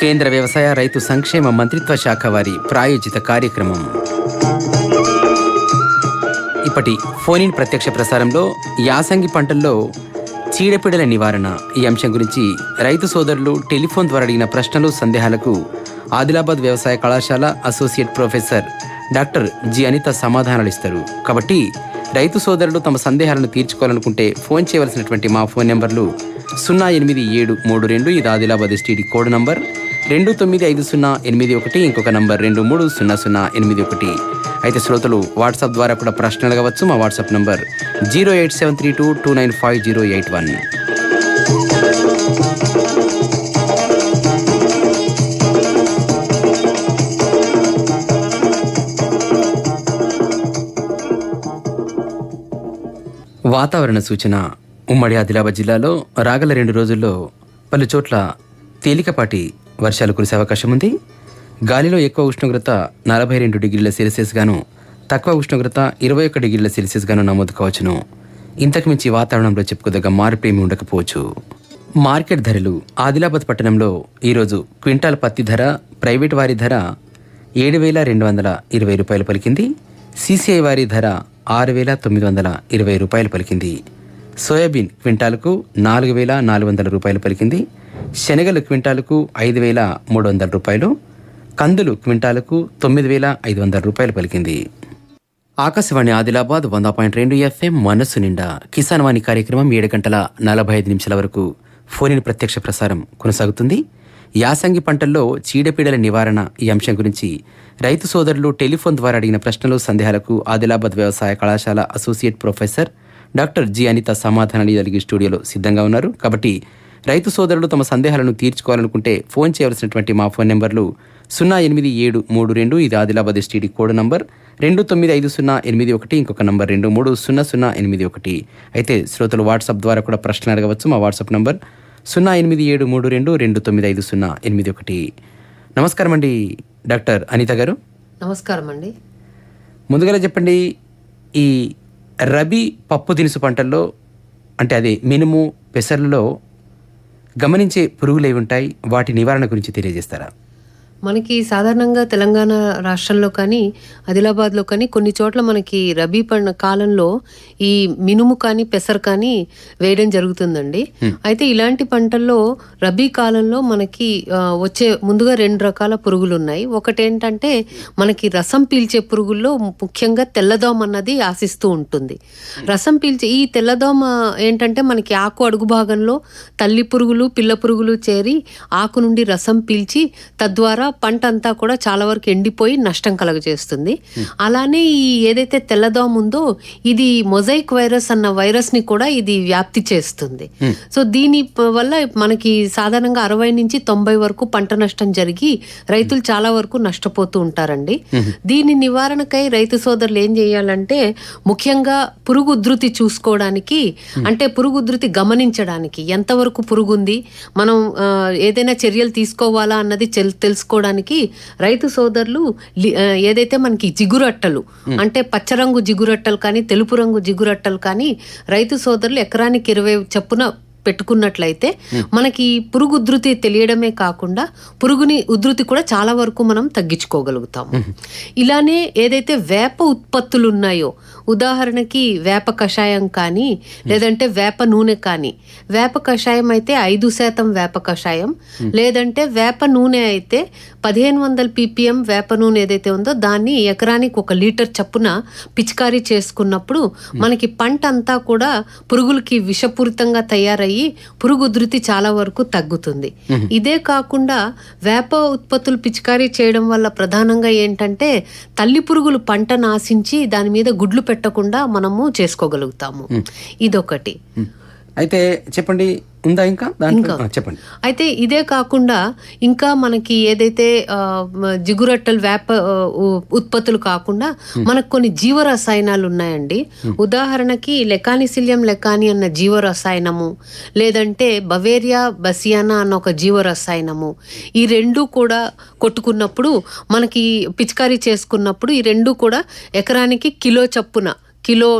కేంద్ర వ్యవసాయ రైతు సంక్షేమ మంత్రిత్వ శాఖ వారి ప్రాయోజిత కార్యక్రమం. ఇప్పటి ఫోనిన్ ప్రత్యక్ష ప్రసారంలో యాసంగి పంటల్లో చీడపీడల నివారణ. ఈ అంశం గురించి రైతు సోదరులు టెలిఫోన్ ద్వారా అడిగిన ప్రశ్నలు సందేహాలకు ఆదిలాబాద్ వ్యవసాయ కళాశాల associate professor doctor G Anitha సమాధానాలు ఇస్తారు. కాబట్టి రైతు సోదరులు తమ సందేహాలను తీర్చుకోవాలనుకుంటే ఫోన్ చేయవలసినటువంటి మా ఫోన్ నెంబర్లు సున్నా ఎనిమిది ఏడు మూడు రెండు ఇది ఆదిలాబాద్ ఎస్టీడీ కోడ్ నంబర్. రెండు తొమ్మిది ఐదు సున్నా ఎనిమిది ఒకటి ఇంకొక నంబర్ రెండు మూడు సున్నా సున్నా ఎనిమిది ఒకటి. అయితే శ్రోతలు వాట్సాప్ ద్వారా కూడా ప్రశ్న అడగవచ్చు మా WhatsApp number zero eight seven three two two nine five zero eight one. వాతావరణ సూచన. ఉమ్మడి ఆదిలాబాద్ జిల్లాలో రాగల రెండు రోజుల్లో పలు చోట్ల తేలికపాటి వర్షాలు కురిసే అవకాశం ఉంది. గాలిలో ఎక్కువ ఉష్ణోగ్రత నలభై రెండు డిగ్రీల సెల్సియస్ గాను తక్కువ ఉష్ణోగ్రత ఇరవై ఒక్క డిగ్రీల సెల్సియస్ గాను నమోదు కావచ్చును వాతావరణంలో చెప్పుకోదగ్గ మార్పు ఉండకపోవచ్చు. మార్కెట్ ధరలు ఆదిలాబాద్ పట్టణంలో ఈరోజు క్వింటాల్ పత్తి ధర ప్రైవేట్ వారి ధర ఏడు వేల రెండు వందల ఇరవై రూపాయలు పలికింది. సీసీఐ వారి ధర ఆరు వేల తొమ్మిది వందల ఇరవై రూపాయలు పలికింది. సోయాబీన్ క్వింటాల్కు నాలుగు వేల నాలుగు వందల రూపాయలు పలికింది. శనగలు క్వింటాలకు ఐదు వేల మూడు వందల రూపాయలు కందులు క్వింటాలకు తొమ్మిది వేల ఐదు వందల రూపాయలు పలికింది. ఆకాశవాణి ఆదిలాబాద్ వంద పాయింట్ రెండు ఎఫ్ఎం మనస్సు నిండా కిసాన్ వాణి కార్యక్రమం ఏడు గంటల నలభై ఐదు నిమిషాల వరకు ఫోనిన్ ప్రత్యక్ష ప్రసారం కొనసాగుతుంది. యాసంగి పంటల్లో చీడపీడల నివారణ ఈ అంశం గురించి రైతు సోదరులు టెలిఫోన్ ద్వారా అడిగిన ప్రశ్నలు సందేహాలకు ఆదిలాబాద్ వ్యవసాయ కళాశాల associate professor doctor G Anitha సమాధానాలు జరిగే స్టూడియోలో సిద్ధంగా ఉన్నారు. కాబట్టి రైతు సోదరులు తమ సందేహాలను తీర్చుకోవాలనుకుంటే ఫోన్ చేయవలసినటువంటి మా ఫోన్ నెంబర్లు సున్నా ఎనిమిది ఏడు మూడు రెండు ఇది ఆదిలాబాద్ ఎస్టీడీ కోడ్ నంబర్ రెండు తొమ్మిది ఐదు సున్నా ఎనిమిది ఒకటి ఇంకొక నంబర్ రెండు మూడు సున్నా సున్నా ఎనిమిది ఒకటి. అయితే శ్రోతలు వాట్సాప్ ద్వారా కూడా ప్రశ్నలు అడగవచ్చు మా వాట్సాప్ నంబర్ సున్నా ఎనిమిది ఏడు మూడు రెండు రెండు తొమ్మిది ఐదు సున్నా ఎనిమిది ఒకటి. నమస్కారం అండి డాక్టర్ అనిత గారు. నమస్కారం అండి. ముందుగా చెప్పండి ఈ రబీ పప్పు దినుసు పంటల్లో అంటే అదే మినుము పెసర్లలో గమనించే పురుగులు ఉంటాయి. వాటి నివారణ గురించి తెలియజేస్తారా? మనకి సాధారణంగా తెలంగాణ రాష్ట్రంలో కానీ ఆదిలాబాద్లో కానీ కొన్ని చోట్ల మనకి రబీ పంట కాలంలో ఈ మినుము కానీ పెసర కానీ వేయడం జరుగుతుందండి. అయితే ఇలాంటి పంటల్లో రబీ కాలంలో మనకి వచ్చే ముందుగా రెండు రకాల పురుగులు ఉన్నాయి ఒకటి ఏంటంటే మనకి రసం పీల్చే పురుగుల్లో ముఖ్యంగా తెల్లదోమ అన్నది ఆశిస్తూ ఉంటుంది. రసం పీల్చే ఈ తెల్లదోమ ఏంటంటే మనకి ఆకు అడుగు భాగంలో తల్లి పురుగులు పిల్ల పురుగులు చేరి ఆకు నుండి రసం పీల్చి తద్వారా పంట అంతా కూడా చాలా వరకు ఎండిపోయి నష్టం కలగజేస్తుంది. అలానే ఈ ఏదైతే తెల్లదోమ ఉందో ఇది మొజైక్ వైరస్ అన్న వైరస్ని కూడా ఇది వ్యాప్తి చేస్తుంది. సో దీని వల్ల మనకి సాధారణంగా అరవై నుంచి తొంభై వరకు పంట నష్టం జరిగి రైతులు చాలా వరకు నష్టపోతూ ఉంటారండి. దీని నివారణకై రైతు సోదరులు ఏం చేయాలంటే ముఖ్యంగా పురుగు ఉధృతి చూసుకోవడానికి అంటే పురుగు ఉధృతి గమనించడానికి ఎంతవరకు పురుగు ఉంది మనం ఏదైనా చర్యలు తీసుకోవాలా అన్నది చెల్- తెలుసుకోవడానికి రైతు సోదరులు ఏదైతే మనకి జిగురట్టలు అంటే పచ్చరంగు జిగురట్టలు కానీ తెలుపు రంగు జిగురట్టలు కానీ రైతు సోదరులు ఎకరానికి ఇరవై చొప్పున పెట్టుకున్నట్లయితే మనకి పురుగు ఉధృతి తెలియడమే కాకుండా పురుగుని ఉధృతి కూడా చాలా వరకు మనం తగ్గించుకోగలుగుతాము. ఇలానే ఏదైతే వేప ఉత్పత్తులు ఉన్నాయో ఉదాహరణకి వేప కషాయం కానీ లేదంటే వేప నూనె కానీ. వేప కషాయం అయితే ఐదు శాతం వేప కషాయం. లేదంటే వేప నూనె అయితే పదిహేను వందల పీపీఎం వేప నూనె ఏదైతే ఉందో దాన్ని ఎకరానికి ఒక లీటర్ చప్పున పిచికారీ చేసుకున్నప్పుడు మనకి పంట అంతా కూడా పురుగులకి విషపూరితంగా తయారయ్యి పురుగు ఉధృతి చాలా వరకు తగ్గుతుంది. ఇదే కాకుండా వేప ఉత్పత్తులు పిచికారీ చేయడం వల్ల ప్రధానంగా ఏంటంటే తల్లి పురుగులు పంటను ఆశించి దాని మీద గుడ్లు పెట్టకుండా మనము చేసుకోగలుగుతాము. ఇదొకటి. అయితే చెప్పండి ఉందా ఇంకా? ఆ, చెప్పండి. అయితే ఇదే కాకుండా ఇంకా మనకి ఏదైతే జిగురట్టలు వేప ఉత్పత్తులు కాకుండా మనకు కొన్ని జీవరసాయనాలు ఉన్నాయండి. ఉదాహరణకి లెకానిసిలియం లెకాని అన్న జీవరసాయనము లేదంటే బవేరియా బసియానా అన్న ఒక జీవరసాయనము ఈ రెండు కూడా కొట్టుకున్నప్పుడు మనకి పిచికారీ చేసుకున్నప్పుడు ఈ రెండు కూడా ఎకరానికి కిలో చప్పున కిలో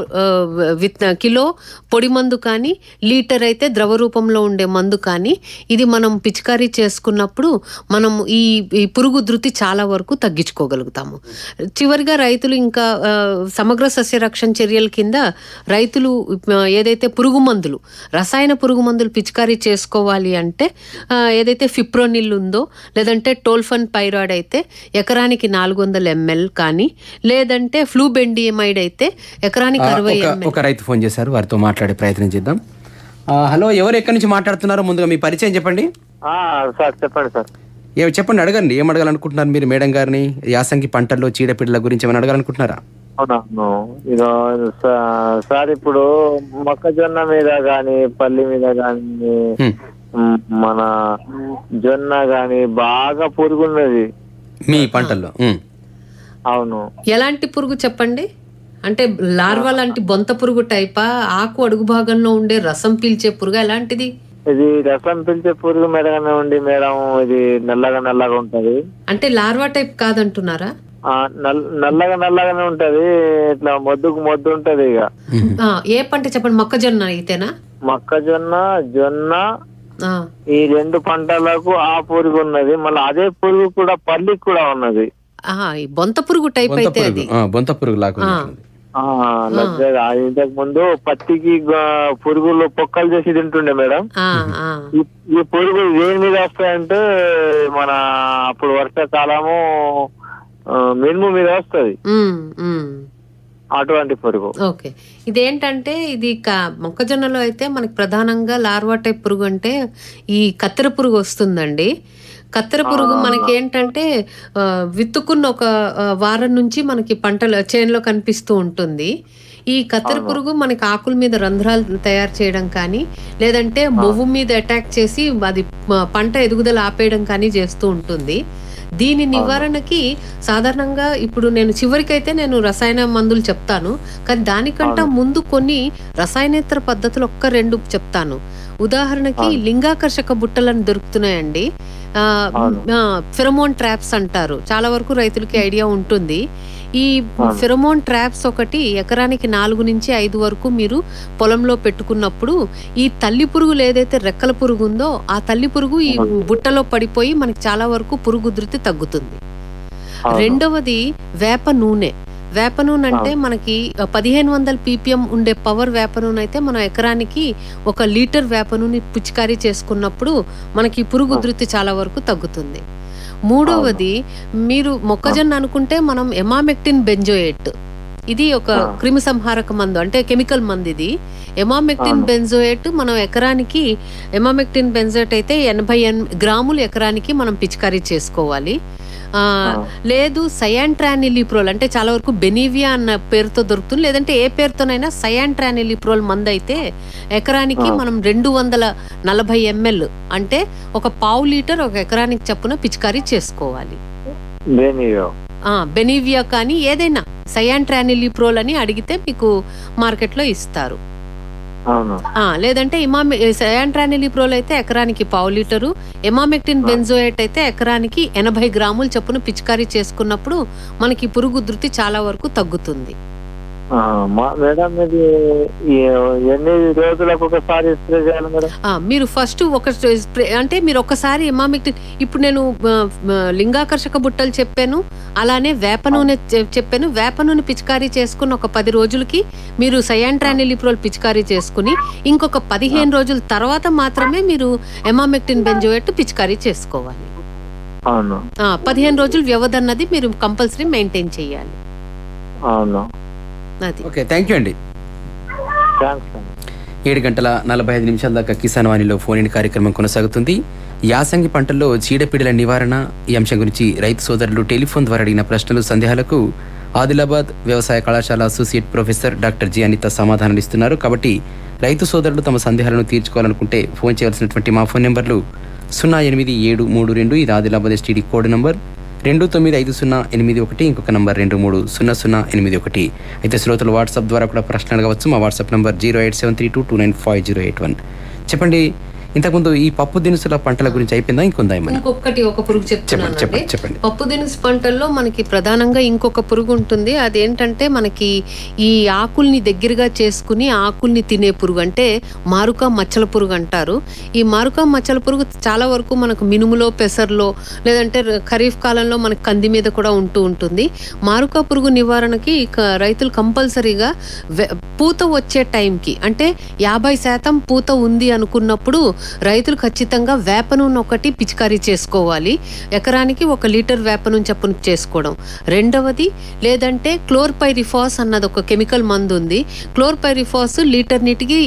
విత్ కిలో పొడి మందు కానీ లీటర్ అయితే ద్రవ రూపంలో ఉండే మందు కానీ ఇది మనం పిచికారీ చేసుకున్నప్పుడు మనం ఈ ఈ పురుగు ధృతి చాలా వరకు తగ్గించుకోగలుగుతాము. చివరిగా రైతులు ఇంకా సమగ్ర సస్య రక్షణ చర్యల కింద రైతులు ఏదైతే పురుగు మందులు రసాయన పురుగు మందులు పిచికారీ చేసుకోవాలి అంటే ఏదైతే ఫిప్రోనిల్ ఉందో లేదంటే టోల్ఫన్ పైరాయిడ్ అయితే ఎకరానికి నాలుగు వందల ఎంఎల్ కానీ లేదంటే ఫ్లూబెండియమైడ్ అయితే ఎకరానికి ఆ, అరవై ఒక ఒక రైతు ఫోన్ చేశారు వారితో మాట్లాడే ప్రయత్నం చేద్దాం. హలో ఎవరు ఎక్కడి నుంచి మాట్లాడుతున్నారో? ముందుగా మీ పరిచయం చెప్పండి. ఆ, సార్ చెప్పండి సార్. ఏ చెప్పండి అడగండి. ఏం అడగాలనుకుంటున్నారు మీరు మేడం గారిని? యాసంగి పంటల్లో చీడపీడల గురించి ఏమైనా అడగాలనుకుంటున్నారా? అవునవును. ఇదో సార్ ఇప్పుడు మొక్కజొన్న మీద గాని పల్లి మీద గాని మన జొన్న గాని బాగా పురుగున్నది. మీ పంటల్లో. అవును. ఎలాంటి పురుగు చెప్పండి? అంటే లార్వా లాంటి బొంత పురుగు టైపా? ఆకు అడుగు భాగంలో ఉండే రసం పీల్చే పురుగు ఎలాంటిది? ఇది రసం పిలిచే పురుగు మెడగానే ఉండి మేడం ఇది నల్లగా నల్లగా ఉంటది. అంటే లార్వా టైప్ కాదంటున్నారా? ఆ నల్- నల్లగా నల్లగానే ఉంటది. ఇట్లా మొద్దుకు మొద్దు ఉంటది ఇక. ఆ, ఏ పంట చెప్పండి? మొక్కజొన్న అయితేనా మొక్కజొన్న జొన్న ఆ, ఈ రెండు పంటలకు ఆ పురుగు ఉన్నది. మళ్ళీ అదే పురుగు కూడా పల్లికి కూడా ఉన్నది. ఆ, ఈ బొంత పురుగు టైప్ బొంత అయితే పురుగు. అది. ఆ, బొంత పురుగు లాగా. ఇంతకు ముందు పత్తికి పురుగులు పొక్కలు చేసి తింటుండే మేడం. ఈ పురుగులు దేని మీద వస్తాయంటే మన అప్పుడు వర్షాకాలము మినుము మీద వస్తది. అటువంటి పురుగు. ఓకే. ఇదేంటంటే ఇది మొక్కజొన్నలో అయితే మనకి ప్రధానంగా లార్వా టైప్ పురుగు అంటే ఈ కత్తెర పురుగు వస్తుందండి. కత్తెర పురుగు మనకి ఏంటంటే విత్తుకున్న ఒక వారం నుంచి మనకి పంటల చేనులో కనిపిస్తూ ఉంటుంది. ఈ కత్తెర పురుగు మనకి ఆకుల మీద రంధ్రాలు తయారు చేయడం కానీ లేదంటే మొవ్వు మీద అటాక్ చేసి అది పంట ఎదుగుదల ఆపేయడం కానీ చేస్తూ ఉంటుంది. దీని నివారణకి సాధారణంగా ఇప్పుడు నేను చివరికైతే నేను రసాయన మందులు చెప్తాను. కానీ దానికంటే ముందు కొన్ని రసాయనేతర పద్ధతులు ఒక్క రెండు చెప్తాను. ఉదాహరణకి లింగాకర్షక బుట్టలను దొరుకుతున్నాయండి. ఫెరమోన్ ట్రాప్స్ అంటారు. చాలా వరకు రైతులకి ఐడియా ఉంటుంది. ఈ ఫెరమోన్ ట్రాప్స్ ఒకటి ఎకరానికి నాలుగు నుంచి ఐదు వరకు మీరు పొలంలో పెట్టుకున్నప్పుడు ఈ తల్లి పురుగులు ఏదైతే రెక్కల పురుగు ఉందో ఆ తల్లి పురుగు ఈ బుట్టలో పడిపోయి మనకి చాలా వరకు పురుగు ఉధృతి తగ్గుతుంది రెండవది వేప నూనె. వేప నూనె అంటే మనకి పదిహేను వందల పీపీఎం ఉండే పవర్ వేప నూనె అయితే మనం ఎకరానికి ఒక లీటర్ వేప నూనె పిచికారీ చేసుకున్నప్పుడు మనకి పురుగు ఉధృతి చాలా వరకు తగ్గుతుంది. మూడవది మీరు మొక్కజొన్న అనుకుంటే మనం ఎమామెక్టిన్ బెంజోయేట్. ఇది ఒక క్రిమి సంహారక మందు అంటే కెమికల్ మందు ఇది ఎమామెక్టిన్ బెంజోయేట్ మనం ఎకరానికి ఎమామెక్టిన్ బెంజోయేట్ అయితే ఎనభై ఎన్ గ్రాములు ఎకరానికి మనం పిచికారీ చేసుకోవాలి. లేదు సయాంట్రానిలిప్రోల్ అంటే చాలా వరకు బెనీవియా అన్న పేరుతో దొరుకుతుంది. లేదంటే ఏ పేరుతోనైనా సయాంట్రానిలిప్రోల్ మందు అయితే ఎకరానికి మనం రెండు వందల నలభై ఎంఎల్ అంటే ఒక పావు లీటర్ ఒక ఎకరానికి చప్పున పిచికారీ చేసుకోవాలి. బెనీవియా కానీ ఏదైనా సయాంట్రానిలిప్రోల్ అని అడిగితే మీకు మార్కెట్లో ఇస్తారు. లేదంటే ఇమామి సయాంట్రానిలిప్రోల్ అయితే ఎకరానికి పావు లీటరు ఎమామెక్టిన్ బెంజోయేట్ అయితే ఎకరానికి ఎనభై గ్రాముల చొప్పున పిచికారీ చేసుకున్నప్పుడు మనకి పురుగు ఉధృతి చాలా వరకు తగ్గుతుంది. మేడం ఇది ఈ ఎన్ని రోజులకు ఒకసారి స్ప్రే చేయాలి మేడం? ఆ, మీరు ఫస్ట్ ఒక స్ప్రే అంటే మీరు ఒకసారి ఎమామిక్టిన్ ఇప్పుడు నేను లింగాకర్షక బుట్టలు చెప్పాను అలానే వేప నూనె చెప్పాను. వేప నూనె పిచికారీ చేసుకుని ఒక పది రోజులకి మీరు సయాంట్రానిలిప్రోల్ పిచికారీ చేసుకుని ఇంకొక పదిహేను రోజుల తర్వాత మాత్రమే మీరు ఎమామెక్టిన్ బెంజోయేట్ పిచికారీ చేసుకోవాలి. పదిహేను రోజులు వ్యవధి అన్నది మీరు కంపల్సరీ మెయింటైన్ చేయాలి. అవును. అది. ఓకే థ్యాంక్ యూ అండి. ఏడు గంటల నలభై ఐదు నిమిషాల దాకా కిసాన్ వాణిలో ఫోన్ ఇన్ కార్యక్రమం కొనసాగుతుంది. యాసంగి పంటల్లో చీడపీడల నివారణ ఈ అంశం గురించి రైతు సోదరులు టెలిఫోన్ ద్వారా అడిగిన ప్రశ్నలు సందేహాలకు ఆదిలాబాద్ వ్యవసాయ కళాశాల associate professor doctor G Anitha సమాధానాలు ఇస్తున్నారు. కాబట్టి రైతు సోదరులు తమ సందేహాలను తీర్చుకోవాలనుకుంటే ఫోన్ చేయవలసినటువంటి మా ఫోన్ నెంబర్లు సున్నా ఎనిమిది ఏడు మూడు రెండు ఇది ఆదిలాబాద్ ఎస్టీడీ కోడ్ నంబర్. రెండు తొమ్మిది ఐదు సున్నా ఎనిమిది ఒకటి ఇంకొక నంబర్ రెండు మూడు సున్నా సున్నా ఎనిమిది ఒకటి. అయితే శ్రోతలు వాట్సాప్ ద్వారా కూడా ప్రశ్న అడగవచ్చు. మా WhatsApp number zero eight seven three two two nine five zero eight one. చెప్పండి ఇంతకుముందు ఈ పప్పు దినుసుల పంటల గురించి అయిపోయిందా? ఇంకొందా ఇంకొకటి ఒక పురుగు చెప్పండి చెప్తున్నానండి చెప్పండి పప్పు దినుసు పంటల్లో మనకి ప్రధానంగా ఇంకొక పురుగు ఉంటుంది. అదేంటంటే మనకి ఈ ఆకుల్ని దగ్గరగా చేసుకుని ఆకుల్ని తినే పురుగు అంటే మారుక మచ్చల పురుగు అంటారు. ఈ మారుక మచ్చల పురుగు చాలా వరకు మనకు మినుములో పెసర్లో లేదంటే ఖరీఫ్ కాలంలో మనకి కంది మీద కూడా ఉంటూ ఉంటుంది. మారుక పురుగు నివారణకి రైతులు కంపల్సరీగా పూత వచ్చే టైంకి అంటే యాభై శాతం పూత ఉంది అనుకున్నప్పుడు రైతులు ఖచ్చితంగా వేప నూనె ఒకటి పిచికారీ చేసుకోవాలి. ఎకరానికి ఒక లీటర్ వేప నూనె చప్పున చేసుకోవడం. రెండవది లేదంటే క్లోర్పైరిఫాస్ అన్నది ఒక కెమికల్ మందు ఉంది క్లోర్పైరిఫాస్ లీటర్ నీటికి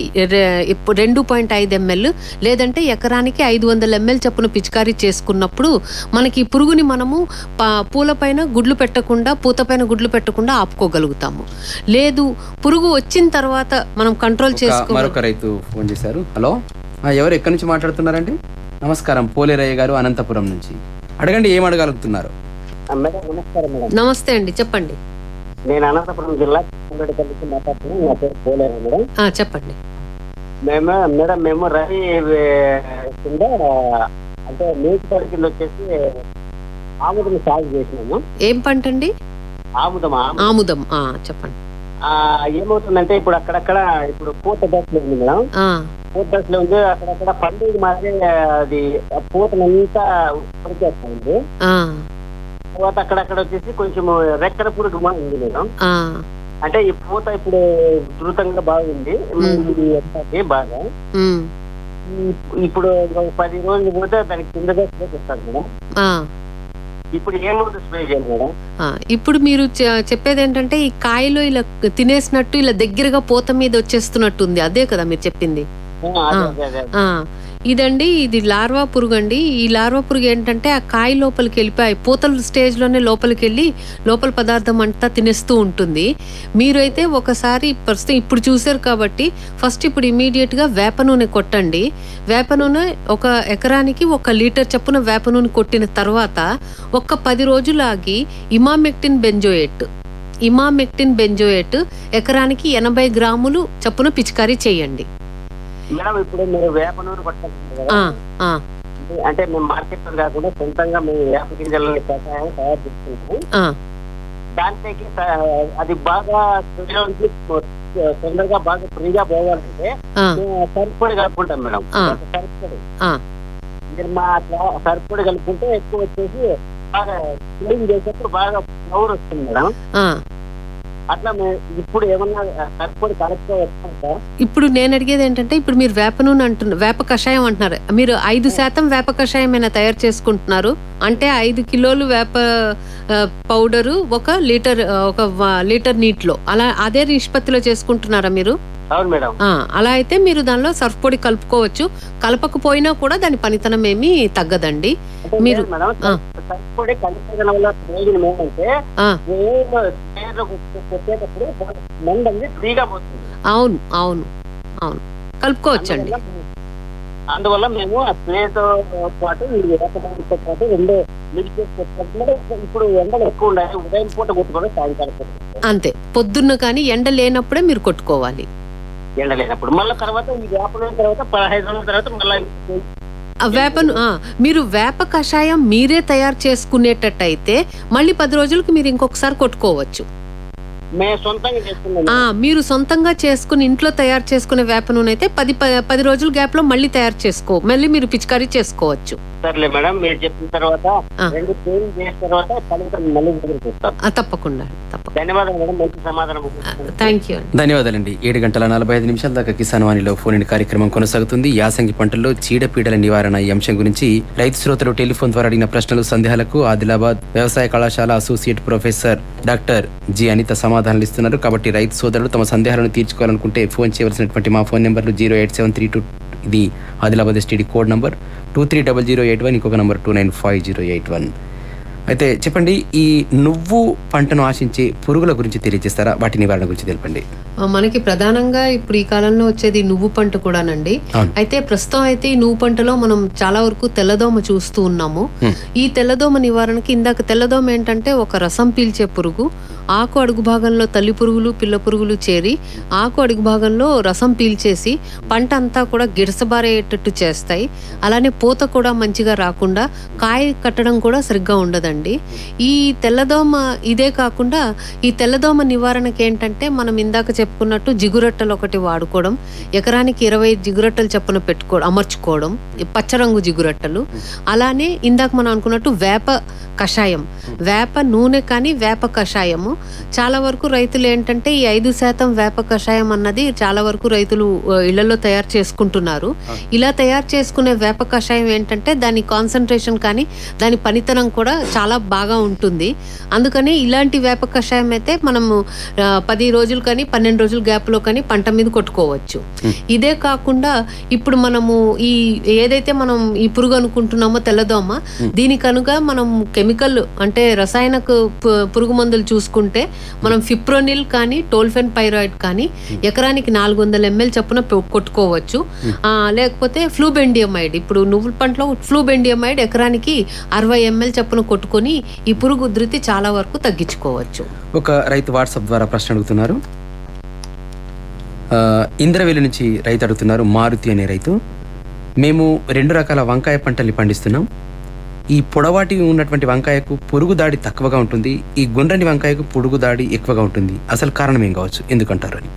రెండు పాయింట్ ఐదు ఎంఎల్ లేదంటే ఎకరానికి ఐదు వందల ఎంఎల్ చప్పున పిచికారీ చేసుకున్నప్పుడు మనకి పురుగుని మనము పూలపైన గుడ్లు పెట్టకుండా పూతపైన గుడ్లు పెట్టకుండా ఆపుకోగలుగుతాము. లేదు పురుగు వచ్చిన తర్వాత మనం కంట్రోల్ చేసుకో మరొక రైతు ఫోన్ చేశారు. హలో? ఎవరు ఎక్కడి నుంచి మాట్లాడుతున్నారండి? నమస్కారం పోలేరయ్య గారు అనంతపురం నుంచి. అడగండి ఏం అడగలుగుతున్నారు? మేడం నమస్కారం మేడం. నమస్తే అండి చెప్పండి. నేను అనంతపురం జిల్లా మాట్లాడుతున్నాను. నా పేరు పోలేరు మేడం. ఆ చెప్పండి. మేము మేడం మేము రవి కింద అంటే నీటి కింద వచ్చేసి ఆముదం సాగు చేసినాము. ఏం పంట అండి ఆముదం. ఆముదం. చెప్పండి. ఆ, ఏమవుతుందంటే ఇప్పుడు అక్కడక్కడ ఇప్పుడు పూత దశలో ఉంది మేడం. పూత దశలో ఉంది అక్కడక్కడ పండుగ మాదిరి అది ఆ పూతనంతా ఉడికేస్తుంది తర్వాత అక్కడక్కడ వచ్చేసి కొంచెం రెక్కల పురుగు ఉంది మేడం. అంటే ఈ పూత ఇప్పుడు ద్రుతంగా బాగుంది. బాగా. ఇప్పుడు పది రోజులు పోతే దానికి కిందగా స్ప్రే చేస్తాను మేడం. ఇప్పుడు ఏమవుతుంది స్ప్రే చేయాలి మేడం? ఇప్పుడు మీరు చెప్పేది ఏంటంటే ఈ కాయలో ఇలా తినేసినట్టు ఇలా దగ్గరగా పూత మీద వచ్చేస్తున్నట్టు ఉంది. అదే కదా మీరు చెప్పింది. ఇదండి ఇది లార్వా పురుగు అండి ఈ లార్వా పురుగు ఏంటంటే ఆ కాయ లోపలికి వెళ్ళిపోయి పూతల స్టేజ్లోనే లోపలికి వెళ్ళి లోపల పదార్థం అంతా తినేస్తూ ఉంటుంది. మీరైతే ఒకసారి ప్రస్తుతం ఇప్పుడు చూసారు కాబట్టి ఫస్ట్ ఇప్పుడు ఇమీడియట్గా వేప నూనె కొట్టండి. వేప నూనె ఒక ఎకరానికి ఒక లీటర్ చొప్పున వేప నూనె కొట్టిన తర్వాత ఒక్క పది రోజులు ఆగి ఇమామెక్టిన్ బెంజోయేట్. ఇమామెక్టిన్ బెంజోయేట్ ఎకరానికి ఎనభై గ్రాములు చొప్పున పిచికారీ చేయండి. మేడం ఇప్పుడు మీరు వేప నూనె పట్టుకుంటున్నారు అంటే మేము మార్కెట్లో కాకుండా సొంతంగా మేము వేప గింజలని కషాయం తయారు చేసుకుంటాం ఆ, దాంట్లోకి అది బాగా తొందరగా బాగా ఫ్రీగా పోవాలంటే సరిపొడి కలుపుకుంటాం మేడం. సరిపొడి. మా అట్లా సరిపొడి కలుపుకుంటే ఎక్కువ వచ్చేసి బాగా క్లీన్ చేసేప్పుడు బాగా ఫ్లవర్ వస్తుంది మేడం. అట్లా ఇప్పుడు ఏమన్నా ఇప్పుడు నేను అడిగేది ఏంటంటే ఇప్పుడు మీరు వేప నూనె అంటున్నారు వేప కషాయం అంటున్నారు. మీరు ఐదు శాతం వేప కషాయం అయినా తయారు చేసుకుంటున్నారు. అంటే ఐదు కిలోలు వేప పౌడరు ఒక లీటర్ ఒక లీటర్ నీటిలో. అలా అదే నిష్పత్తిలో చేసుకుంటున్నారా మీరు? అలా అయితే మీరు దానిలో సర్ఫ్ పొడి కలుపుకోవచ్చు. కలపకపోయినా కూడా దాని పనితనం ఏమీ తగ్గదండి. మీరు- వల్ల ప్రయోజనం ఏంటంటే అనేది ఫ్రీగా పోతుంది. అవును అవును అవును. కలుపుకోవచ్చండి. అందువల్ల- మేము ఆ స్ప్రేతో పాటు ఈ వేపతో పాటు రెండు మిక్స్ చేసి పెట్టుకుంటున్నాం. ఇప్పుడు ఎండలు ఎక్కువ ఉన్నాయి. ఉదయం పూట కొట్టుకోవడం సాయంకాలం. అంతే. పొద్దున్న కానీ ఎండ లేనప్పుడే మీరు కొట్టుకోవాలి. ఎండ లేనప్పుడు. మళ్ళీ తర్వాత ఈ వేప తర్వాత పదహైదు రోజుల తర్వాత మళ్ళీ వేపను మీరు వేప కషాయం మీరే తయారు చేసుకునేటట్టయితే మళ్ళీ పది రోజులకు మీరు ఇంకొకసారి కొట్టుకోవచ్చు మేము సొంతంగా చేసుకున్నాం ఆ మీరు సొంతంగా చేసుకుని ఇంట్లో తయారు చేసుకునే వేప నూనె అయితే పది పది రోజుల గ్యాప్లో మళ్ళీ తయారు చేసుకో. మళ్ళీ మీరు పిచికారీ చేసుకోవచ్చు. సర్లే మేడం మీరు చెప్పిన తర్వాత ఆ. రెండు పేరు చేసిన తర్వాత ఫలితం మళ్ళీ దగ్గర చూస్తాం. ఆ, తప్పకుండా తప్పకుండా. ధన్యవాదాలు మేడం మంచి సమాధానం. థ్యాంక్ యూ అండి ధన్యవాదాలండి. ఏడు గంటల నలభై ఐదు నిమిషాల దాకా కిసాన్ వాణిలో ఫోన్ ఇన్ కార్యక్రమం కొనసాగుతుంది. యాసంగి పంటల్లో చీడపీడల నివారణ ఈ అంశం గురించి రైతు శ్రోతలు టెలిఫోన్ ద్వారా అడిగిన ప్రశ్నలు సందేహాలకు ఆదిలాబాద్ వ్యవసాయ కళాశాల associate professor doctor G Anitha సమాధానాలు ఇస్తున్నారు కాబట్టి రైతు సోదరులు తమ సందేహాలను తీర్చుకోవాలనుకుంటే ఫోన్ చేయవలసినటువంటి మా ఫోన్ నెంబర్లు zero eight seven three two ఇది Adilabad STD code number. Two three double zero eight one ఇంకొక number two nine five zero eight one. అయితే చెప్పండి ఈ నువ్వు పంటను ఆశించే పురుగుల గురించి తెలియజేస్తారా? వాటి నివారణ గురించి తెలపండి. మనకి ప్రధానంగా ఇప్పుడు ఈ కాలంలో వచ్చేది నువ్వు పంట కూడానండి. అయితే ప్రస్తుతం అయితే ఈ నువ్వు పంటలో మనం చాలా వరకు తెల్లదోమ చూస్తూ ఉన్నాము. ఈ తెల్లదోమ నివారణకి ఇందాక తెల్లదోమ ఏంటంటే ఒక రసం పీల్చే పురుగు ఆకు అడుగు భాగంలో తల్లి పురుగులు పిల్ల పురుగులు చేరి ఆకు అడుగు భాగంలో రసం పీల్చేసి పంట అంతా కూడా గిడసబారేటట్టు చేస్తాయి. అలానే పూత కూడా మంచిగా రాకుండా కాయ కట్టడం కూడా సరిగ్గా ఉండదండి. ఈ తెల్లదోమ ఇదే కాకుండా ఈ తెల్లదోమ నివారణకి ఏంటంటే మనం ఇందాక చెప్పుకున్నట్టు జిగురట్టలు ఒకటి వాడుకోవడం ఎకరానికి ఇరవై జిగురట్టలు చప్పున పెట్టుకోవడం అమర్చుకోవడం పచ్చరంగు జిగురట్టలు. అలానే ఇందాక మనం అనుకున్నట్టు వేప కషాయం. వేప నూనె కానీ వేప కషాయము. చాలా వరకు రైతులు ఏంటంటే ఈ ఐదు శాతం వేప కషాయం అన్నది చాలా వరకు రైతులు ఇళ్ళలో తయారు చేసుకుంటున్నారు. ఇలా తయారు చేసుకునే వేప కషాయం ఏంటంటే దాని కాన్సన్ట్రేషన్ కానీ దాని పనితనం కూడా చాలా బాగా ఉంటుంది. అందుకని ఇలాంటి వేప కషాయం అయితే మనము పది రోజులు కానీ పన్నెండు రోజుల గ్యాప్లో కానీ పంట మీద కొట్టుకోవచ్చు. ఇదే కాకుండా ఇప్పుడు మనము ఈ ఏదైతే మనం ఈ పురుగు అనుకుంటున్నామో తెల్లదోమ దీనికనుగా మనం కెమికల్ అంటే రసాయనక పురుగు మందులు చూసుకుంటే మనం ఫిప్రోనిల్ కానీ టోల్ఫెన్ పైరాయిడ్ కానీ ఎకరానికి నాలుగు వందల ఎంఎల్ చొప్పున కొట్టుకోవచ్చు. లేకపోతే ఫ్లూబెండియమైడ్. ఇప్పుడు నువ్వుల పంటలో ఫ్లూబెండియమైడ్ ఎకరానికి అరవై ఎంఎల్ చొప్పున కొట్టుకొని ఈ పురుగు ఉధృతి చాలా వరకు తగ్గించుకోవచ్చు. ఒక రైతు వాట్సాప్ ద్వారా ప్రశ్న అడుగుతున్నారు. ఆ, ఇంద్రవెల్లి నుంచి రైతు అడుగుతున్నారు మారుతి అనే రైతు. మేము రెండు రకాల వంకాయ పంటల్ని పండిస్తున్నాం. ఈ పొడవాటి ఉన్నటువంటి వంకాయకు పురుగు దాడి తక్కువగా ఉంటుంది. ఈ గుండ్రని వంకాయకు పురుగు దాడి ఎక్కువగా ఉంటుంది. అసలు కారణం ఏం కావచ్చు? ఎందుకంటారు అని.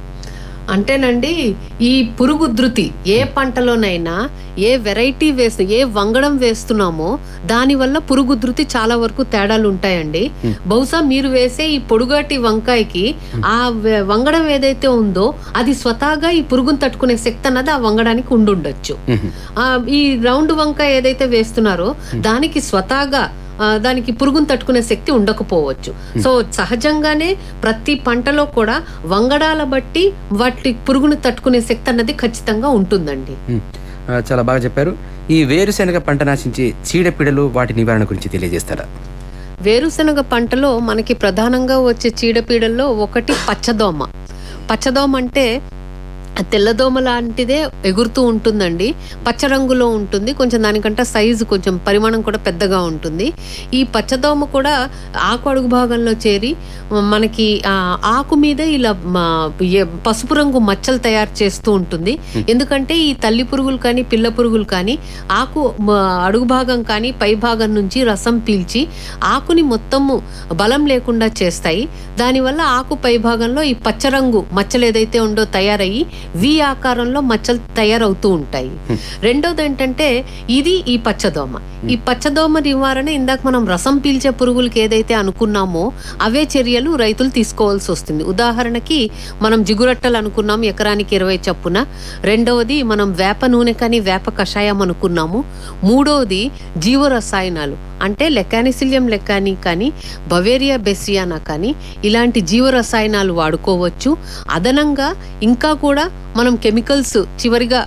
అంటేనండి ఈ పురుగు ఉధృతి ఏ పంటలోనైనా ఏ వెరైటీ వేస్తు ఏ వంగడం వేస్తున్నామో దానివల్ల పురుగు ఉధృతి చాలా వరకు తేడాలు ఉంటాయండి. బహుశా మీరు వేసే ఈ పొడుగాటి వంకాయకి ఆ వె- వంగడం ఏదైతే ఉందో అది స్వతహాగా ఈ పురుగును తట్టుకునే శక్తి అన్నది ఆ వంగడానికి ఉండుండొచ్చు. ఈ రౌండ్ వంకాయ ఏదైతే వేస్తున్నారో దానికి స్వతహాగా దానికి పురుగును తట్టుకునే శక్తి ఉండకపోవచ్చు. సో సహజంగానే ప్రతి పంటలో కూడా వంగడాల బట్టి వాటి పురుగును తట్టుకునే శక్తి అన్నది ఖచ్చితంగా ఉంటుందండి. ఆ, చాలా బాగా చెప్పారు. ఈ వేరుశెనగ పంట నాశించే చీడపీడలు వాటి నివారణ గురించి తెలియజేస్తారా? వేరుశనగ పంటలో మనకి ప్రధానంగా వచ్చే చీడపీడల్లో ఒకటి పచ్చదోమ. పచ్చదోమ అంటే తెల్లదోమ లాంటిదే ఎగురుతూ ఉంటుందండి. పచ్చ రంగులో ఉంటుంది. కొంచెం దానికంటే సైజు కొంచెం పరిమాణం కూడా పెద్దగా ఉంటుంది. ఈ పచ్చదోమ కూడా ఆకు అడుగు భాగంలో చేరి మనకి ఆకు మీద ఇలా పసుపు రంగు మచ్చలు తయారు చేస్తూ ఉంటుంది. ఎందుకంటే ఈ తల్లి పురుగులు కానీ పిల్ల పురుగులు కానీ ఆకు అడుగు భాగం కానీ పై భాగం నుంచి రసం పీల్చి ఆకుని మొత్తము బలం లేకుండా చేస్తాయి. దానివల్ల ఆకు పై భాగంలో ఈ పచ్చ రంగు మచ్చలు ఏదైతే ఉందో తయారయ్యి వి ఆకారంలో మచ్చలు తయారవుతూ ఉంటాయి. రెండోది ఏంటంటే ఇది ఈ పచ్చదోమ. ఈ పచ్చదోమ నివారణ ఇందాక మనం రసం పీల్చే పురుగులకి ఏదైతే అనుకున్నామో అవే చర్యలు రైతులు తీసుకోవాల్సి వస్తుంది. ఉదాహరణకి మనం జిగురట్టలు అనుకున్నాం ఎకరానికి ఇరవై చప్పున. రెండవది మనం వేప నూనె కానీ వేప కషాయం అనుకున్నాము. మూడవది జీవరసాయనాలు. అంటే లెకానిసిలియం లెకాని కానీ బవేరియా బెసియానా కానీ ఇలాంటి జీవరసాయనాలు వాడుకోవచ్చు. అదనంగా ఇంకా కూడా మనం కెమికల్స్ చివరిగా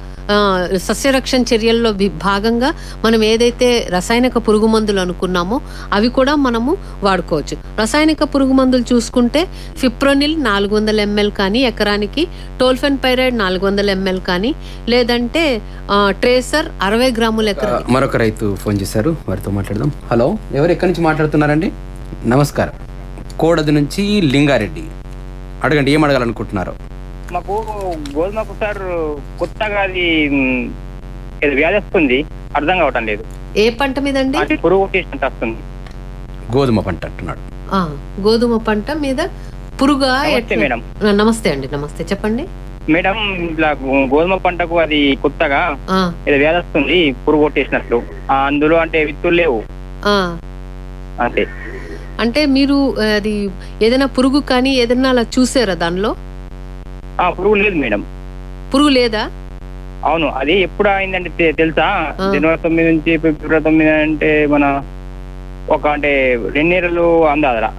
సస్యరక్షణ చర్యల్లో భాగంగా మనం ఏదైతే రసాయనిక పురుగు మందులు అనుకున్నామో అవి కూడా మనము వాడుకోవచ్చు. రసాయనిక పురుగు మందులు చూసుకుంటే ఫిప్రోనిల్ నాలుగు వందల ఎంఎల్ కానీ ఎకరానికి టోల్ఫెన్ పైరైడ్ నాలుగు వందల ఎంఎల్ కానీ లేదంటే ట్రేసర్ అరవై గ్రాముల ఎకరా మరొక రైతు ఫోన్ చేశారు. వారితో మాట్లాడదాం. హలో ఎవరు ఎక్కడి నుంచి మాట్లాడుతున్నారండి? నమస్కారం. కోడది నుంచి లింగారెడ్డి. అడగండి ఏం అడగాలనుకుంటున్నారు? మాకు గోధుమకు సార్ కొత్తగా అది వ్యాధి వస్తుంది అర్థం కావటం లేదు. ఏ పంట మీద అండి అంటే పురుగు కొట్టేసినట్టు వస్తుంది. గోధుమ పంట అంటున్నాడు. ఆ, గోధుమ పంట మీద పురుగా మేడం. నమస్తే అండి నమస్తే. చెప్పండి. మేడం ఇట్లా గోధుమ పంటకు అది కొత్తగా వ్యాధి వస్తుంది పురుగు కొట్టేసినట్లు అందులో అంటే విత్తులు లేవు. ఆ. అంతే. అంటే మీరు అది ఏదైనా పురుగు కానీ ఏదైనా అలా చూసారా దానిలో? పురుగు లేదు మేడం. పురుగు లేదా? అవును అది ఎప్పుడు అయిందంటే తెలుసా. జనవరి తొమ్మిది నుంచి ఫిబ్రవరి తొమ్మిది అంటే మన ఒక అంటే రెండు నెలలు అందాదరా.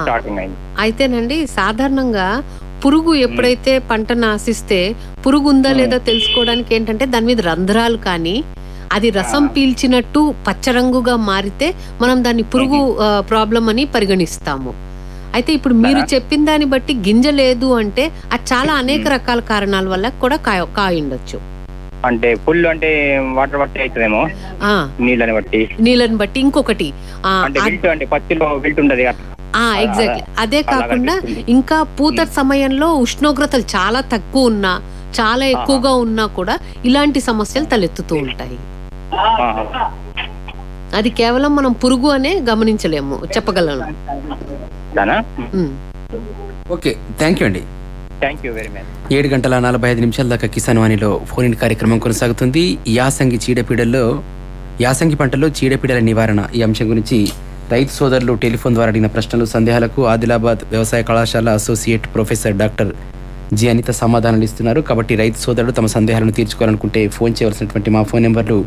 స్టార్టింగ్ అయింది. అయితేనండి సాధారణంగా పురుగు ఎప్పుడైతే పంటను ఆశిస్తే పురుగు ఉందా లేదా తెలుసుకోవడానికి ఏంటంటే దాని మీద రంధ్రాలు కానీ అది రసం పీల్చినట్టు పచ్చరంగుగా మారితే మనం దాన్ని పురుగు ప్రాబ్లం అని పరిగణిస్తాము. అయితే ఇప్పుడు మీరు చెప్పిన దాన్ని బట్టి గింజ లేదు అంటే అది చాలా అనేక రకాల కారణాల వల్ల కూడా కాయ కాయ ఉండొచ్చు. అంటే ఫుల్ అంటే వాటర్ బట్టి అవుతుందేమో? ఆ. నీళ్ళని బట్టి. నీళ్ళని బట్టి ఇంకొకటి. ఆ, అంటే పత్తిలో విల్ట్ ఉండదు ఎగ్జాక్ట్లీ అదే కాకుండా. ఇంకా పూత సమయంలో ఉష్ణోగ్రతలు చాలా తక్కువ ఉన్నా చాలా ఎక్కువగా ఉన్నా కూడా ఇలాంటి సమస్యలు తలెత్తుతూ ఉంటాయి. అది కేవలం మనం పురుగు అనే గమనించలేము చెప్పగలను. ఉమ్. ఓకే థ్యాంక్ యూ అండి. Thank you very much. ఏడు గంటల నలభై ఐదు నిమిషాల దాకా కిసాన్ వాణిలో ఫోన్ ఇన్ కార్యక్రమం కొనసాగుతుంది. యాసంగి చీడపీడల్లో యాసంగి పంటలో చీడపీడల నివారణ. ఈ అంశం గురించి రైతు సోదరులు టెలిఫోన్ ద్వారా అడిగిన ప్రశ్నలు సందేహాలకు ఆదిలాబాద్ వ్యవసాయ కళాశాల associate professor doctor G Anitha సమాధానాలు ఇస్తున్నారు. కాబట్టి రైతు సోదరులు తమ సందేహాలను తీర్చుకోవాలనుకుంటే ఫోన్ చేయవలసినటువంటి మా ఫోన్ నెంబర్లు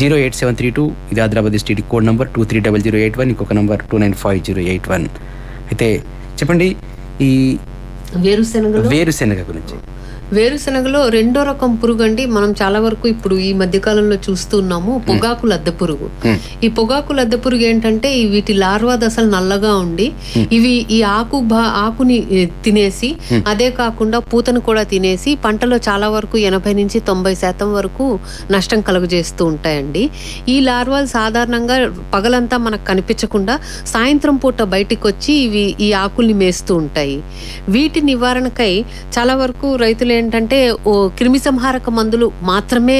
zero eight seven three two ఇది Adilabad district code number two three double zero eight one ఇంకొక number two nine five zero eight one. అయితే చెప్పండి ఈ వేరుశెనగలో? వేరుశెనగ గురించి. వేరుశెనగలో రెండో రకం పురుగు అండి. మనం చాలా వరకు ఇప్పుడు ఈ మధ్య కాలంలో చూస్తున్నాము పొగాకు లద్దె పురుగు. ఈ పొగాకు లద్దె పురుగు ఏంటంటే వీటి లార్వా దశలు నల్లగా ఉండి ఇవి ఈ ఆకు ఆకుని తినేసి అదే కాకుండా పూతను కూడా తినేసి పంటలో చాలా వరకు ఎనభై నుంచి తొంభై శాతం వరకు నష్టం కలుగజేస్తూ ఉంటాయండి. ఈ లార్వాలు సాధారణంగా పగలంతా మనకు కనిపించకుండా సాయంత్రం పూట బయటికి వచ్చి ఇవి ఈ ఆకుల్ని మేస్తూ ఉంటాయి. వీటి నివారణకై చాలా వరకు రైతులు ఏంటంటే ఓ క్రిమి సంహారక మందులు మాత్రమే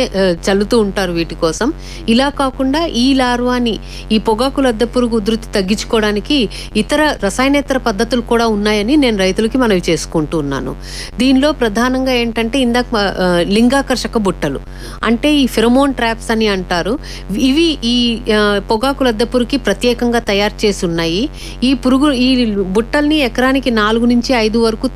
చల్లుతూ ఉంటారు వీటి కోసం. ఇలా కాకుండా ఈ లార్వాని ఈ పొగాకు లద్దె పురుగు ఉధృతి తగ్గించుకోవడానికి ఇతర రసాయనేతర పద్ధతులు కూడా ఉన్నాయని నేను రైతులకి మనవి చేసుకుంటూ ఉన్నాను. దీనిలో ప్రధానంగా ఏంటంటే ఇందాక లింగాకర్షక బుట్టలు. అంటే ఈ ఫిరమోన్ ట్రాప్స్ అని అంటారు. ఇవి ఈ పొగాకు లద్దె పురుగుకి ప్రత్యేకంగా తయారు చేసి ఉన్నాయి ఈ పురుగు ఈ బుట్టల్ని ఎకరానికి నాలుగు నుంచి ఐదు వరకు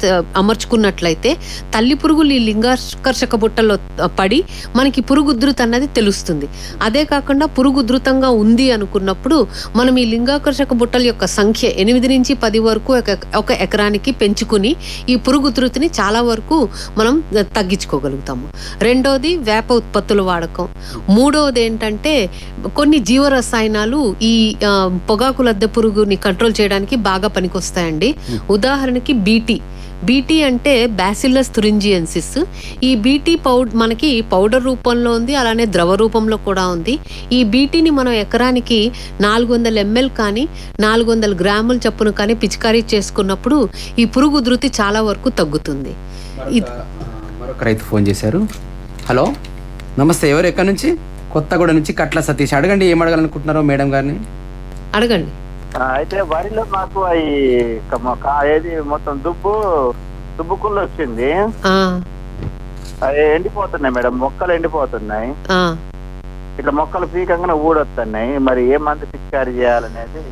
అమర్చుకున్నట్లయితే తల్లి పురుగులు ఈ లింగాకర్షక బుట్టల్లో పడి మనకి పురుగు ఉధృతి అన్నది తెలుస్తుంది. అదే కాకుండా పురుగు ఉధృతంగా ఉంది అనుకున్నప్పుడు మనం ఈ లింగాకర్షక బుట్టల యొక్క సంఖ్య ఎనిమిది నుంచి పది వరకు ఒక ఒక ఎకరానికి పెంచుకుని ఈ పురుగు ఉధృతిని చాలా వరకు మనం తగ్గించుకోగలుగుతాము. రెండోది వేప ఉత్పత్తుల వాడకం. మూడవది ఏంటంటే కొన్ని జీవరసాయనాలు ఈ పొగాకు లద్దె పురుగుని కంట్రోల్ చేయడానికి బాగా పనికొస్తాయండి. ఉదాహరణకి బీటీ బీటీ అంటే బ్యాసిల్లస్ తురింజియన్సిస్ ఈ బీటీ పౌడ్ మనకి పౌడర్ రూపంలో ఉంది అలానే ద్రవ రూపంలో కూడా ఉంది. ఈ బీటీని మనం ఎకరానికి నాలుగు వందల ఎంఎల్ కానీ నాలుగు వందల గ్రాముల చప్పును కానీ పిచికారీ చేసుకున్నప్పుడు ఈ పురుగు ఉధృతి చాలా వరకు తగ్గుతుంది. మరొక రైతు ఫోన్ చేశారు. హలో నమస్తే ఎవరు ఎక్కడి నుంచి? కొత్తగూడ నుంచి కట్ల సతీష్. అడగండి ఏం అడగాలనుకుంటున్నారో మేడం గారిని? అడగండి. అయితే వరిలో మాకు అవి ఏది మొత్తం దుబ్బు దుబ్బు కుళ్ళు వచ్చింది. అవి ఎండిపోతున్నాయి మేడం మొక్కలు ఎండిపోతున్నాయి. ఇట్లా మొక్కలు పీకంగానే ఊడొస్తున్నాయి. మరి ఏ మందు పిచికారీ చేయాలనేది?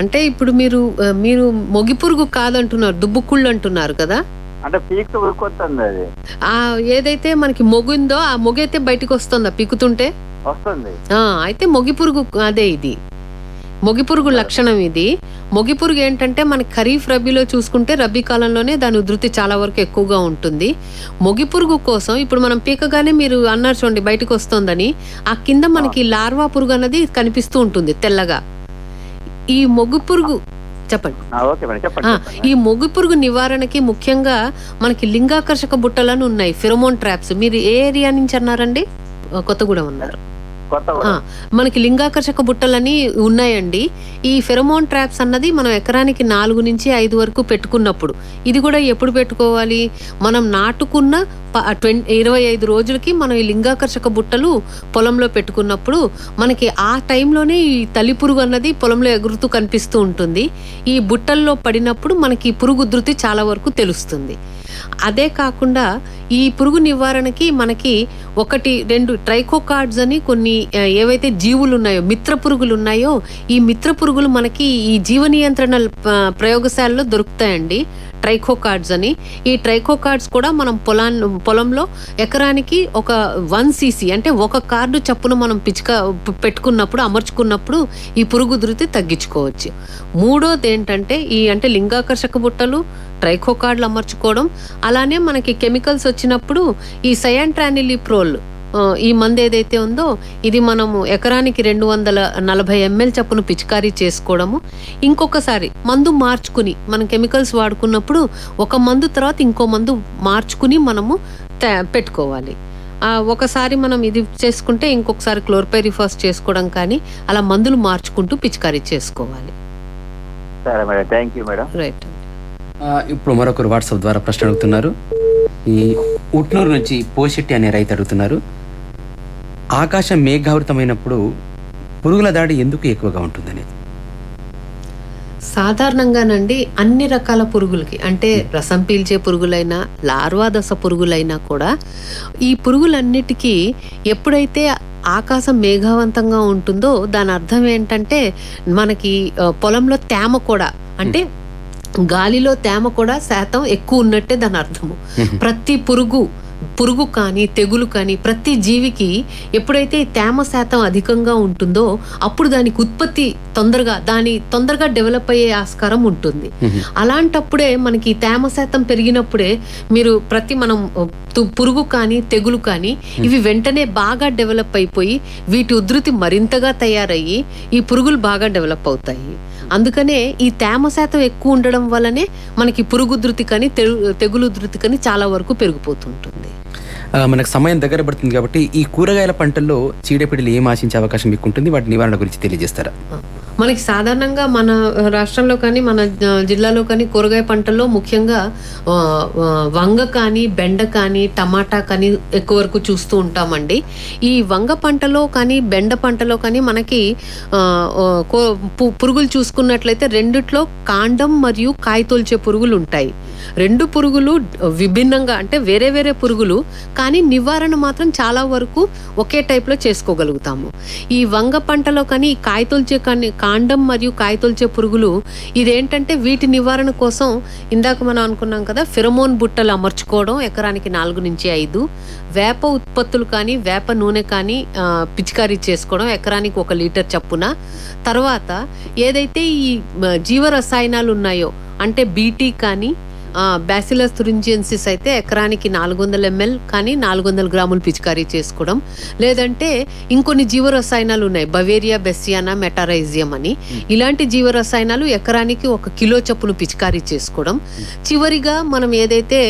అంటే ఇప్పుడు మీరు మీరు మొగి పురుగు కాదంటున్నారు దుబ్బుకుళ్ళు అంటున్నారు కదా? అంటే పీక్తో ఉరుకొస్తుంది అది. ఆ ఏదైతే మనకి మొగుందో ఆ మొగి అయితే బయటకు వస్తుందా పీకుతుంటే? వస్తుంది. అయితే మొగి పురుగు అదే ఇది. మొగి పురుగు లక్షణం ఇది. మొగి పురుగు ఏంటంటే మనకి ఖరీఫ్ రబీలో చూసుకుంటే రబీ కాలంలోనే దాని ఉధృతి చాలా వరకు ఎక్కువగా ఉంటుంది. మొగి పురుగు కోసం ఇప్పుడు మనం పీకగానే మీరు అన్నారు చూడండి బయటకు వస్తుందని. ఆ కింద మనకి లార్వా పురుగు అన్నది కనిపిస్తూ ఉంటుంది తెల్లగా. ఈ మొగి పురుగు చెప్పండి. ఈ మొగి పురుగు నివారణకి ముఖ్యంగా మనకి లింగాకర్షక బుట్టలను ఉన్నాయి ఫిరమోన్ ట్రాప్స్. మీరు ఏ ఏరియా నుంచి అన్నారండి? కొత్తగూడెం అన్నారు. మనకి లింగాకర్షక బుట్టలని ఉన్నాయండి. ఈ ఫెరమోన్ ట్రాప్స్ అన్నది మనం ఎకరానికి నాలుగు నుంచి ఐదు వరకు పెట్టుకున్నప్పుడు. ఇది కూడా ఎప్పుడు పెట్టుకోవాలి? మనం నాటుకున్న ట్వంటీ ఇరవై ఐదు రోజులకి మనం ఈ లింగాకర్షక బుట్టలు పొలంలో పెట్టుకున్నప్పుడు మనకి ఆ టైంలోనే ఈ తల్లి పురుగు అన్నది పొలంలో ఎగురుతూ కనిపిస్తూ ఉంటుంది. ఈ బుట్టల్లో పడినప్పుడు మనకి పురుగు ఉధృతి చాలా వరకు తెలుస్తుంది. అదే కాకుండా ఈ పురుగు నివారణకి మనకి ఒకటి రెండు ట్రైకోకార్డ్స్ అని కొన్ని ఏవైతే జీవులు ఉన్నాయో మిత్ర పురుగులు ఉన్నాయో ఈ మిత్ర పురుగులు మనకి ఈ జీవ నియంత్రణ ప్రయోగశాలలో దొరుకుతాయండి. ట్రైకోకార్డ్స్ అని. ఈ ట్రైకోకార్డ్స్ కూడా మనం పొలాన్ని పొలంలో ఎకరానికి ఒక వన్ సీసీ అంటే ఒక కార్డు చప్పున మనం పిచ్చుక పెట్టుకున్నప్పుడు అమర్చుకున్నప్పుడు ఈ పురుగు ఉధృతి తగ్గించుకోవచ్చు. మూడోది ఏంటంటే ఈ అంటే లింగాకర్షక బుట్టలు ట్రైకోకార్డులు అమర్చుకోవడం. అలానే మనకి కెమికల్స్ వచ్చినప్పుడు ఈ సయాంట్రానిలిప్రోల్ ప్రోల్ ఈ మందు ఏదైతే ఉందో ఇది మనము ఎకరానికి రెండు వందల నలభై ఎంఎల్ చప్పును పిచికారీ చేసుకోవడము. ఇంకొకసారి మందు మార్చుకుని మనం కెమికల్స్ వాడుకున్నప్పుడు ఒక మందు తర్వాత ఇంకో మందు మార్చుకుని మనము పెట్టుకోవాలి. ఆ, ఒకసారి మనం ఇది చేసుకుంటే ఇంకొకసారి క్లోర్పైరిఫాస్ చేసుకోవడం కానీ అలా మందులు మార్చుకుంటూ పిచికారీ చేసుకోవాలి. సరే madam thank you madam. Right. ఇప్పుడు మరొకరు వాట్సాప్ ద్వారా ప్రశ్న అడుగుతున్నారు. ఈ ఉట్నూరు నుంచి పోషెట్టి అనే రైతు అడుగుతున్నారు. ఆకాశం మేఘావృతమైనప్పుడు పురుగుల దాడి ఎందుకు ఎక్కువగా ఉంటుందని సాధారణంగానండి అన్ని రకాల పురుగులకి అంటే రసం పీల్చే పురుగులైనా లార్వా దశ పురుగులైనా కూడా ఈ పురుగులన్నిటికీ ఎప్పుడైతే ఆకాశం మేఘావంతంగా ఉంటుందో దాని అర్థం ఏంటంటే మనకి పొలంలో తేమ కూడా అంటే గాలిలో తేమ కూడా శాతం ఎక్కువ ఉన్నట్టే దాని అర్థము. ప్రతి పురుగు పురుగు కానీ తెగులు కానీ ప్రతి జీవికి ఎప్పుడైతే తేమ శాతం అధికంగా ఉంటుందో అప్పుడు దానికి ఉత్పత్తి తొందరగా దాని తొందరగా డెవలప్ అయ్యే ఆస్కారం ఉంటుంది. అలాంటప్పుడే మనకి తేమ శాతం పెరిగినప్పుడే మీరు ప్రతి మనం పురుగు కానీ తెగులు కానీ ఇవి వెంటనే బాగా డెవలప్ అయిపోయి వీటి ఉధృతి మరింతగా తయారయ్యి ఈ పురుగులు బాగా డెవలప్ అవుతాయి. అందుకనే ఈ తేమ శాతం ఎక్కువ ఉండడం వల్లనే మనకి పురుగు ఉధృతి కానీ తెగు- తెగులు ఉధృతి కానీ చాలా వరకు పెరిగిపోతుంటుంది. మనకు సమయం దగ్గర పడుతుంది కాబట్టి ఈ కూరగాయల పంటల్లో చీడపీడలు ఏం ఆశించే అవకాశం మీకు ఉంటుంది? వాటి నివారణ గురించి తెలియజేస్తారా? మనకి సాధారణంగా మన రాష్ట్రంలో కానీ మన జిల్లాలో కానీ కూరగాయ పంటల్లో ముఖ్యంగా వంగ కానీ బెండ కానీ టమాటా కానీ ఎక్కువ వరకు చూస్తూ ఉంటామండి. ఈ వంగ పంటలో కానీ బెండ పంటలో కానీ మనకి కో- పురుగులు చూసుకున్నట్లయితే రెండిట్లో కాండం మరియు కాయతొల్చే పురుగులు ఉంటాయి. రెండు పురుగులు విభిన్నంగా అంటే వేరే వేరే పురుగులు కానీ నివారణ మాత్రం చాలా వరకు ఒకే టైప్లో చేసుకోగలుగుతాము. ఈ వంగ పంటలో కానీ ఈ కాయతొల్చే కానీ కాండం మరియు కాయతొల్చే పురుగులు ఇదేంటంటే వీటి నివారణ కోసం ఇందాక మనం అనుకున్నాం కదా ఫిరమోన్ బుట్టలు అమర్చుకోవడం ఎకరానికి నాలుగు నుంచి ఐదు. వేప ఉత్పత్తులు కానీ వేప నూనె కానీ పిచికారీ చేసుకోవడం ఎకరానికి ఒక లీటర్ చప్పున. తర్వాత ఏదైతే ఈ జీవరసాయనాలు ఉన్నాయో అంటే బీటీ కానీ బ్యాసిలస్ తురింజియన్సిస్ అయితే ఎకరానికి నాలుగు వందల ఎంఎల్ కానీ నాలుగు వందల గ్రాములు పిచికారీ చేసుకోవడం. లేదంటే ఇంకొన్ని జీవరసాయనాలు ఉన్నాయి. బవేరియా బెస్సియానా మెటారైజియం అని. ఇలాంటి జీవరసాయనాలు ఎకరానికి ఒక కిలో చప్పును పిచికారీ చేసుకోవడం. చివరిగా మనం ఏదైతే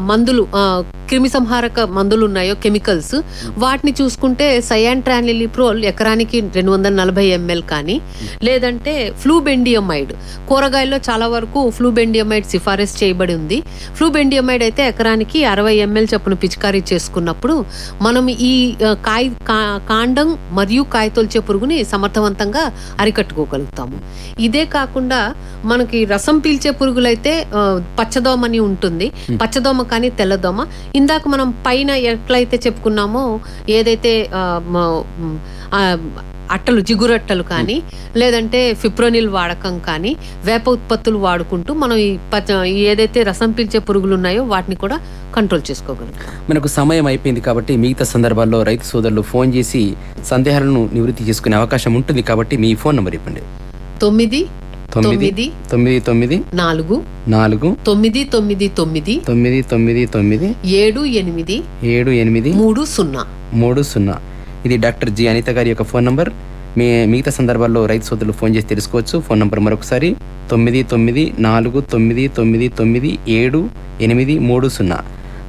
మందులు ఆ, క్రిమి సంహారక మందులు ఉన్నాయో కెమికల్స్ వాటిని చూసుకుంటే సయాంట్రానిలిప్రోల్ ఎకరానికి రెండు వందల నలభై ఎంఎల్ కానీ లేదంటే ఫ్లూబెండియమైడ్ కూరగాయల్లో చాలా వరకు ఫ్లూబెండియమైడ్ సిఫారసు చేయబడి ఉంది. ఫ్లూబెండియమైడ్ అయితే ఎకరానికి అరవై ఎంఎల్ చొప్పున పిచికారీ చేసుకున్నప్పుడు మనం ఈ కాయ కాండం మరియు కాయతొల్చే పురుగుని సమర్థవంతంగా అరికట్టుకోగలుగుతాము. ఇదే కాకుండా మనకి రసం పీల్చే పురుగులైతే ఆ, పచ్చదోమ అని ఉంటుంది. పచ్చదోమ కానీ తెల్లదోమ. ఇందాక మనం పైన ఎట్లయితే చెప్పుకున్నామో ఏదైతే అట్టలు జిగురట్టలు కానీ లేదంటే ఫిప్రోనిల్ వాడకం కానీ వేప ఉత్పత్తులు వాడుకుంటూ మనం ఈ ఏదైతే రసం పీల్చే పురుగులు ఉన్నాయో వాటిని కూడా కంట్రోల్ చేసుకోగలుగుతాం. మనకు సమయం అయిపోయింది కాబట్టి మిగతా సందర్భాల్లో రైతు సోదరులు ఫోన్ చేసి సందేహాలను నివృత్తి చేసుకునే అవకాశం ఉంటుంది కాబట్టి మీ ఫోన్ నెంబర్ ఇవ్వండి. తొమ్మిది తొమ్మిది తొమ్మిది తొమ్మిది నాలుగు నాలుగు తొమ్మిది తొమ్మిది తొమ్మిది తొమ్మిది తొమ్మిది తొమ్మిది ఏడు ఎనిమిది ఏడు ఎనిమిది మూడు సున్నా. మూడు సున్నా. ఇది డాక్టర్ జి అనిత గారి యొక్క ఫోన్ నంబర్. మీ మిగతా సందర్భాల్లో రైతు సోదరులు ఫోన్ చేసి తెలుసుకోవచ్చు. ఫోన్ నంబర్ మరొకసారి తొమ్మిది తొమ్మిది నాలుగు తొమ్మిది తొమ్మిది తొమ్మిది ఏడు ఎనిమిది మూడు సున్నా.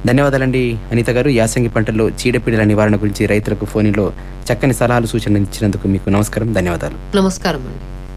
ధన్యవాదాలండి అనిత గారు. యాసంగి పంటల్లో చీడపీడల నివారణ గురించి రైతులకు ఫోన్లో చక్కని సలహాలు సూచనలు ఇచ్చినందుకు మీకు నమస్కారం. ధన్యవాదాలు. నమస్కారం అండి.